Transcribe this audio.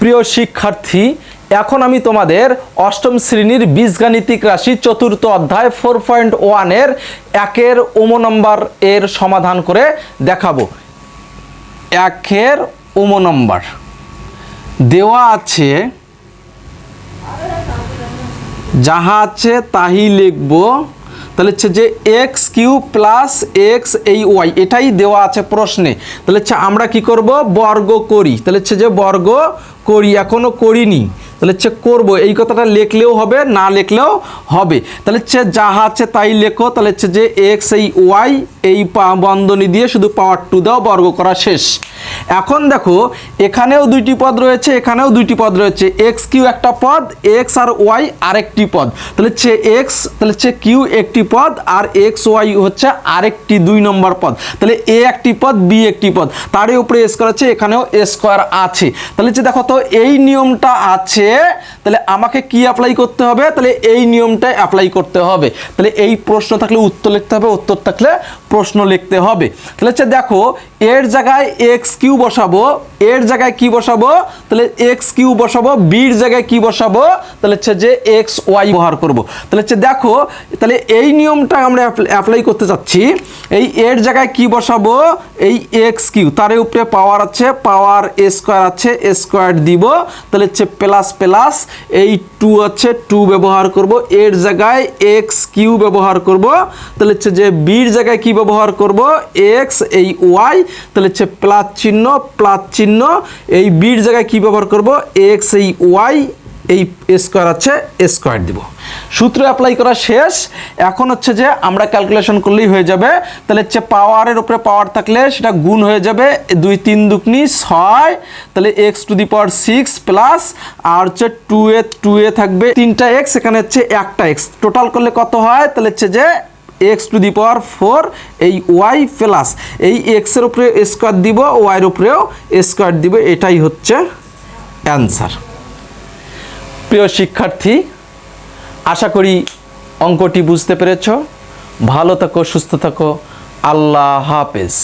প্রিয় শিক্ষার্থী, এখন আমি তোমাদের অষ্টম শ্রেণির বীজগাণিতিক রাশি চতুর্থ অধ্যায় ফোর পয়েন্ট ওয়ানের একের ওমো নম্বর এর সমাধান করে দেখাবো। একের ওমো নম্বর দেওয়া আছে, যাহা আছে তাহি লিখব তাহলে হচ্ছে যে এক্স কিউ প্লাস এক্স এই ওয়াই এটাই দেওয়া আছে প্রশ্নে। তাহলে হচ্ছে আমরা কি করব? বর্গ করি। তাহলে হচ্ছে যে বর্গ করি এখনও করিনি। তাহলে হচ্ছে করব। এই কথাটা লেখলেও হবে, না লেখলেও হবে। তাহলে হচ্ছে যা আছে তাই লেখো। তাহলে হচ্ছে যে এক্স এই ওয়াই এই পা- বন্ধনী দিয়ে শুধু পাওয়ার টু দাও, বর্গ করা শেষ। এখন দেখো, এখানেও দুইটি পদ রয়েছে, এখানেও দুইটি পদ রয়েছে। এক্স কিউ একটা পদ এক্স আর ওয়াই আরেকটি পদ। তাহলে হচ্ছে এক্স তাহলে হচ্ছে কিউ একটি পদ, আর এক্স ওয়াই হচ্ছে আরেকটি দুই নম্বর পদ। তাহলে এ একটি পদ বি একটি পদ। তারই উপরে স্কোয়ার আছে, এখানেও স্কোয়ার আছে। তাহলে হচ্ছে দেখো তো, এই নিয়মটা আছে, তাহলে আমাকে কি অ্যাপ্লাই করতে হবে? তাহলে এই নিয়মটা অ্যাপ্লাই করতে হবে। তাহলে এই প্রশ্ন থাকলে উত্তর লিখতে হবে, উত্তর থাকলে প্রশ্ন লিখতে হবে। তাহলে হচ্ছে দেখো, এর জায়গায় এক্স কিউ বসাবো, এর জায়গায় কি বসাবো? তাহলে এক্স কিউ বসাবো বির জায়গায় কি বসাবো? তাহলে হচ্ছে যে এক্স ওয়াই ব্যবহার করব। তাহলে হচ্ছে দেখো, তাহলে এই নিয়মটা আমরা অ্যাপ্লাই করতে চাচ্ছি। এই এর জায়গায় কি বসাবো? এই এক্স কিউ তার উপরে পাওয়ার আছে পাওয়ার স্কোয়ার আছে স্কোয়ার দিব। তাহলে হচ্ছে প্লাস প্লাস এই টু আছে টু ব্যবহার করব। এর জায়গায় এক্স কিউ ব্যবহার করব। তাহলে হচ্ছে যে বির জায়গায় কি ব্যবহার করব এক্স এই ওয়াই তাহলে হচ্ছে প্লাস চিহ্ন প্লাস চিহ্ন, এই বির জায়গায় কি ব্যবহার করব? এক্স এই ওয়াই এই স্কোয়ার আছে, স্কোয়ার দিব। সূত্র অ্যাপ্লাই করা শেষ। এখন হচ্ছে যে আমরা ক্যালকুলেশন করলেই হয়ে যাবে। তাহলে হচ্ছে পাওয়ারের উপরে পাওয়ার থাকলে সেটা গুণ হয়ে যাবে দুই তিন দুকনি ছয়। তাহলে X to the power six plus আর হচ্ছে টু এ টু এ থাকবে তিনটা এক্স এখানে হচ্ছে একটা এক্স টোটাল করলে কত হয়? তাহলে হচ্ছে যে X to the power four, এই ওয়াই প্লাস এই এক্সের উপরে স্কোয়ার দিব ওয়াইয়ের উপরেও স্কোয়ার দিব, এটাই হচ্ছে অ্যান্সার। প্রিয় শিক্ষার্থী, আশা করি অঙ্কটি বুঝতে পেরেছ। ভালো থাকো, সুস্থ থাকো। আল্লাহ হাফেজ।